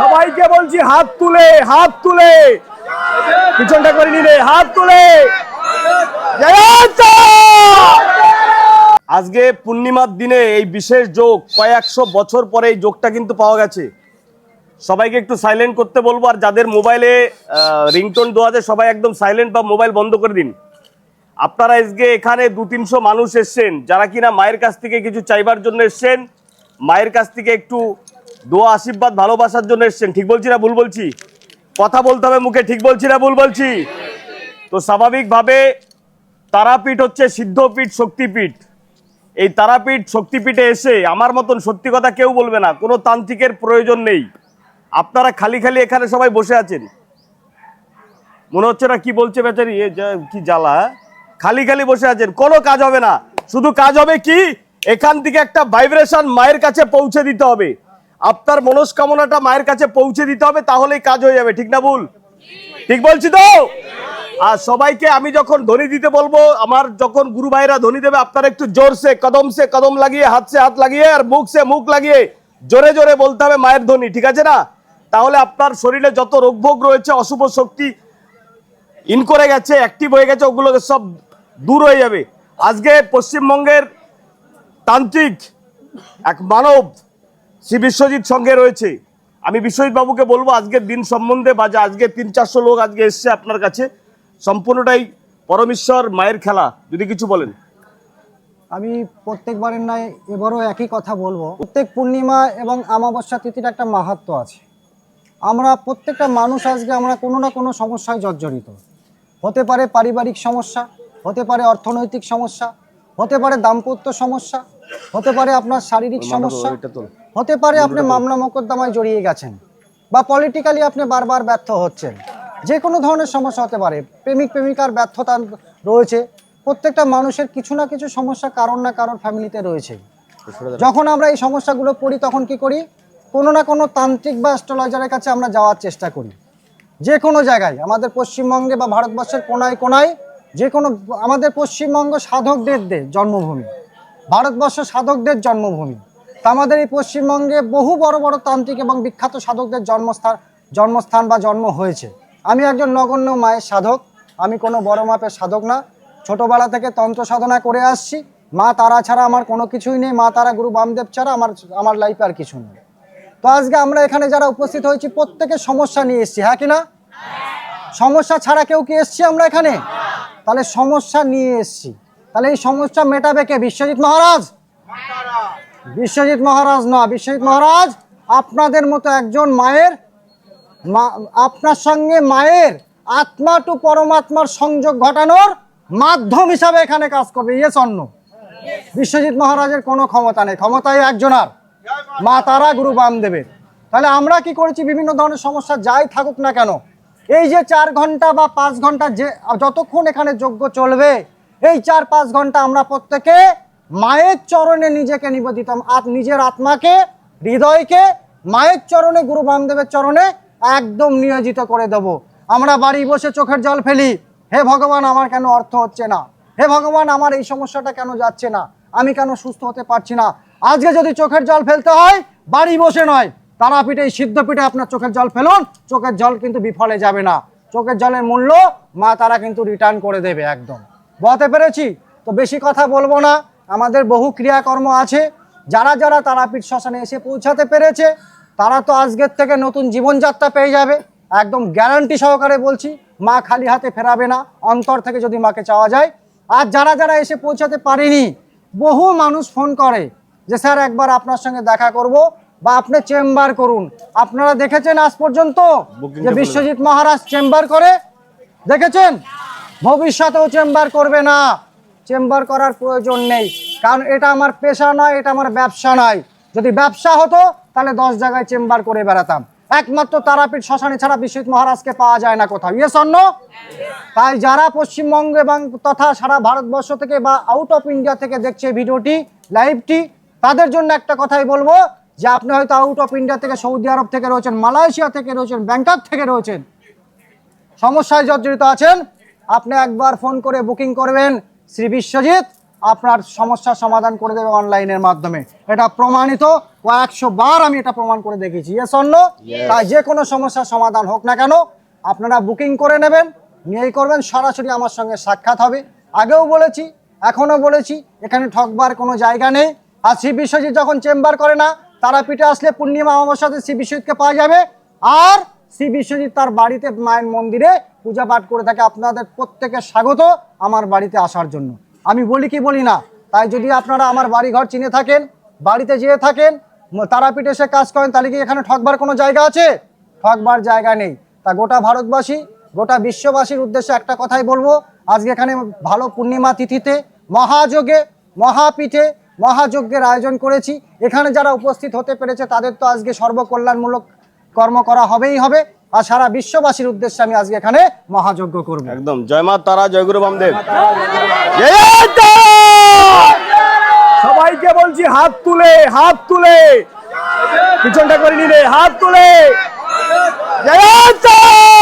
সবাইকে বলছি হাত তুলে হাত তুলে। পিছনটা করে নিলে, হাত তুলে। আজকে পূর্ণিমার দিনে এই বিশেষ যোগ কয়েকশো বছর পরে এই যোগটা কিন্তু পাওয়া গেছে। সবাইকে একটু সাইলেন্ট করতে বলব, আর যাদের মোবাইলে রিংটোন দেওয়া আছে, সবাই একদম সাইলেন্ট বা মোবাইল বন্ধ করে দিন। আপনারা আজকে এখানে দু তিনশো মানুষ এসছেন, যারা কিনা মায়ের কাছ থেকে কিছু চাইবার জন্য এসছেন মায়ের কাছ থেকে একটু দোয়া, আশীর্বাদ, ভালোবাসার জন্য এসছেন। ঠিক বলছি না, ভুল বলছি? কথা বলতে হবে মুখে, ঠিক বলছি না, ভুল বলছি? তো স্বাভাবিকভাবে তারাপীঠ হচ্ছে সিদ্ধপীঠ, শক্তিপীঠ। এই তারাপীঠ, শক্তিপীঠে এসে আমার মতন সত্যি কথা কেউ বলবে না, কোনো তান্ত্রিকের প্রয়োজন নেই। আপনারা খালি খালি এখানে সবাই বসে আছেন। মনে হচ্ছে না কি বলছে বেচারি? কি জ্বালা হ্যাঁ? খালি খালি বসে আছেন। কোনো কাজ হবে না। শুধু কাজ হবে কি? এখান থেকে একটা ভাইব্রেশন মায়ের কাছে পৌঁছে দিতে হবে। আপনার মনস্কামনাটা মায়ের কাছে পৌঁছে দিতে হবে, তাহলেই কাজ হয়ে যাবে, ঠিক না ভুল? ঠিক বলছি তো? আর সবাইকে আমি যখন ধ্বনি দিতে বলব, আমার যখন গুরু ভাইরা ধ্বনি দেবে, আপনারা একটু জোর সে কদম সে কদম লাগিয়ে, হাত সে হাত লাগিয়ে, আর মুখ সে মুখ লাগিয়ে জোরে জোরে বলতে হবে মায়ের ধ্বনি, ঠিক আছে না? তাহলে আপনার শরীরে যত রোগভোগ রয়েছে, অশুভ শক্তি ইন করে গেছে অ্যাক্টিভ হয়ে গেছে, ওগুলো সব দূর হয়ে যাবে। আজকে পশ্চিমবঙ্গের তান্ত্রিক, এক মানব শ্রী বিশ্বজিৎ সঙ্গে রয়েছে। আমি বিশ্বজিৎ বাবুকে বলব আজকের দিন সম্বন্ধে বা যে আজকে তিন চারশো লোক আজকে এসছে আপনার কাছে, সম্পূর্ণটাই পরমেশ্বর মায়ের খেলা। যদি কিছু বলেন। আমি প্রত্যেকবারের নয় এবারও একই কথা বলব। প্রত্যেক পূর্ণিমা এবং অমাবস্যা তিথির একটা মাহাত্ম আছে। আমরা প্রত্যেকটা মানুষ আজকে আমরা কোনো না কোনো সমস্যায় জর্জরিত। হতে পারে পারিবারিক সমস্যা, হতে পারে অর্থনৈতিক সমস্যা হতে পারে দাম্পত্য সমস্যা হতে পারে আপনার শারীরিক সমস্যা হতে পারে আপনি মামলা মোকদ্দমায় জড়িয়ে গেছেন বা পলিটিক্যালি আপনি বারবার ব্যর্থ হচ্ছেন। যে কোনো ধরনের সমস্যা হতে পারে প্রেমিক প্রেমিকার ব্যর্থতা রয়েছে প্রত্যেকটা মানুষের কিছু না কিছু সমস্যা কারণ না কারণ ফ্যামিলিতে রয়েছে। যখন আমরা এই সমস্যাগুলো পড়ি তখন কি করি? কোনো না কোনো তান্ত্রিক বা অ্যাস্ট্রোলজারের কাছে আমরা যাওয়ার চেষ্টা করি। যে কোনো জায়গায় আমাদের পশ্চিমবঙ্গে বা ভারতবর্ষের কোনায় কোনায় যে কোনো আমাদের পশ্চিমবঙ্গ সাধকদের জন্মভূমি, ভারতবর্ষ সাধকদের জন্মভূমি। তা আমাদের এই পশ্চিমবঙ্গে বহু বড় বড় তান্ত্রিক এবং বিখ্যাত সাধকদের জন্মস্থান জন্মস্থান বা জন্ম হয়েছে। আমি একজন নগণ্য মায়ের সাধক, আমি কোনো বড় মাপের সাধক না। ছোটোবেলা থেকে তন্ত্র সাধনা করে আসছি। মা তারা ছাড়া আমার কোনো কিছুই নেই। মা তারা গুরু বামদেব ছাড়া আমার আমার লাইফে আর কিছু নেই। তো আজকে আমরা এখানে যারা উপস্থিত হয়েছি, প্রত্যেকের সমস্যা নিয়ে এসেছি হ্যাঁ কি না? সমস্যা ছাড়া কেউ কি এসছি আমরা এখানে? তাহলে সমস্যা নিয়ে এসছি। তাহলে এই সমস্যা মেটাবে কে? বিশ্বজিৎ মহারাজ? বিশ্বজিৎ মহারাজ না, বিশ্বজিৎ মহারাজ, আপনাদের মতো একজন মায়ের আপনার সঙ্গে মায়ের আত্মা টু পরমাত্মার সংযোগ ঘটানোর মাধ্যম হিসাবে এখানে কাজ করবে। ইয়েস অন্য বিশ্বজিৎ মহারাজের কোনো ক্ষমতা নেই। ক্ষমতাই একজনার মা তারা, গুরু বামদেবের। তাহলে আমরা কি করেছি? বিভিন্ন ধরনের সমস্যা যাই থাকুক না কেন এই যে চার ঘণ্টা বা পাঁচ ঘণ্টা যে, যতক্ষণ এখানে যজ্ঞ চলবে, এই চার পাঁচ ঘণ্টা আমরা প্রত্যেকে মায়ের চরণে নিজেকে নিবেদিত আত- নিজের আত্মাকে, হৃদয়কে মায়ের চরণে, গুরু বামদেবের চরণে একদম নিয়োজিত করে দেব। আমরা বাড়ি বসে চোখের জল ফেলি। হে ভগবান, আমার কেন অর্থ হচ্ছে না? হে ভগবান, আমার এই সমস্যাটা কেন যাচ্ছে না? আমি কেন সুস্থ হতে পারছি না? আজকে যদি চোখের জল ফেলতে হয়, বাড়ি বসে নয়। তারাপীঠে, এই সিদ্ধপীঠে আপনার চোখের জল ফেলুন, চোখের জল কিন্তু বিফলে যাবে না। চোখের জলের মূল্য মা তারা কিন্তু রিটার্ন করে দেবে একদম। বলতে পেরেছি? তো বেশি কথা বলব না, আমাদের বহু ক্রিয়াকর্ম আছে। যারা যারা তারাপীঠ শ্মশানে এসে পৌঁছাতে পেরেছে, তারা তো আজকের থেকে নতুন জীবনযাত্রা পেয়ে যাবে। একদম গ্যারান্টি সহকারে বলছি, মা খালি হাতে ফেরাবে না, অন্তর থেকে যদি মাকে চাওয়া যায়। আর যারা যারা এসে পৌঁছাতে পারেনি, বহু মানুষ ফোন করে যে, স্যার, একবার আপনার সঙ্গে দেখা করব। বা আপনি চেম্বার করুন। আপনারা দেখেছেন আজ পর্যন্ত যে বিশ্বজিৎ মহারাজ চেম্বার করে? দেখেছেন? ভবিষ্যতেও চেম্বার করবে না। চেম্বার করার প্রয়োজন নেই। কারণ এটা আমার পেশা নয় এটা আমার ব্যবসা নয়। যদি ব্যবসা হতো তাহলে দশ জায়গায় চেম্বার করে বেড়াতাম। একমাত্র তারাপীঠ শ্মশানে ছাড়া বিশ্বজিৎ মহারাজকে পাওয়া যায় না কোথাও। ইয়ে অন্য তাই যারা পশ্চিমবঙ্গ এবং তথা সারা ভারতবর্ষ থেকে বা আউট অফ ইন্ডিয়া থেকে দেখছে ভিডিওটি লাইভটি তাদের জন্য একটা কথাই বলব যে আপনি হয়তো আউট অফ ইন্ডিয়া থেকে সৌদি আরব থেকে রয়েছেন মালয়েশিয়া থেকে রয়েছেন ব্যাংকক থেকে রয়েছেন সমস্যায় জর্জরিত আছেন আপনি একবার ফোন করে বুকিং করবেন শ্রী বিশ্বজিৎ আপনার সমস্যার সমাধান করে দেবে অনলাইনের মাধ্যমে। এটা প্রমাণিত একশো বার আমি এটা প্রমাণ করে দেখেছি। এস অন্য তাই যে কোনো সমস্যার সমাধান হোক না কেন আপনারা বুকিং করে নেবেন নিয়েই করবেন সরাসরি আমার সঙ্গে সাক্ষাৎ হবে। আগেও বলেছি এখনও বলেছি এখানে ঠকবার কোনো জায়গা নেই। আর শ্রী বিশ্বজিৎ যখন চেম্বার করে না তারাপীঠে আসলে পূর্ণিমা অমাবস্যাতে শ্রী বিশ্বজিৎকে পাওয়া যাবে। আর শ্রী বিশ্বজিৎ তার বাড়িতে মায়ের মন্দিরে পূজা পাঠ করে থাকে। আপনাদের প্রত্যেকে স্বাগত আমার বাড়িতে আসার জন্য। আমি বলি কি বলি না, তাই যদি আপনারা আমার বাড়ি ঘর চিনে থাকেন, বাড়িতে যেয়ে থাকেন তারাপীঠে এসে কাজ করেন, তাহলে কি এখানে ঠকবার কোনো জায়গা আছে? ঠকবার জায়গা নেই। তা গোটা ভারতবাসী, গোটা বিশ্ববাসীর উদ্দেশ্যে একটা কথাই বলব। আজকে এখানে ভালো পূর্ণিমা তিথিতে মহাযোগে মহাপীঠে মহাযজ্ঞের আয়োজন করেছি। এখানে যারা উপস্থিত হতে পেরেছে তাদের তো আজকে সর্বকল্যাণমূলক কর্ম করা হবেই হবে। আর সারা বিশ্ববাসীর উদ্দেশ্যে আমি আজকে এখানে মহাযজ্ঞ করব। একদম। জয় মা তারা জয় গুরু বামদেব। সবাইকে বলছি হাত তুলে হাত তুলে। পিছনটা করে নিলে হাত তুলে। জয় জয়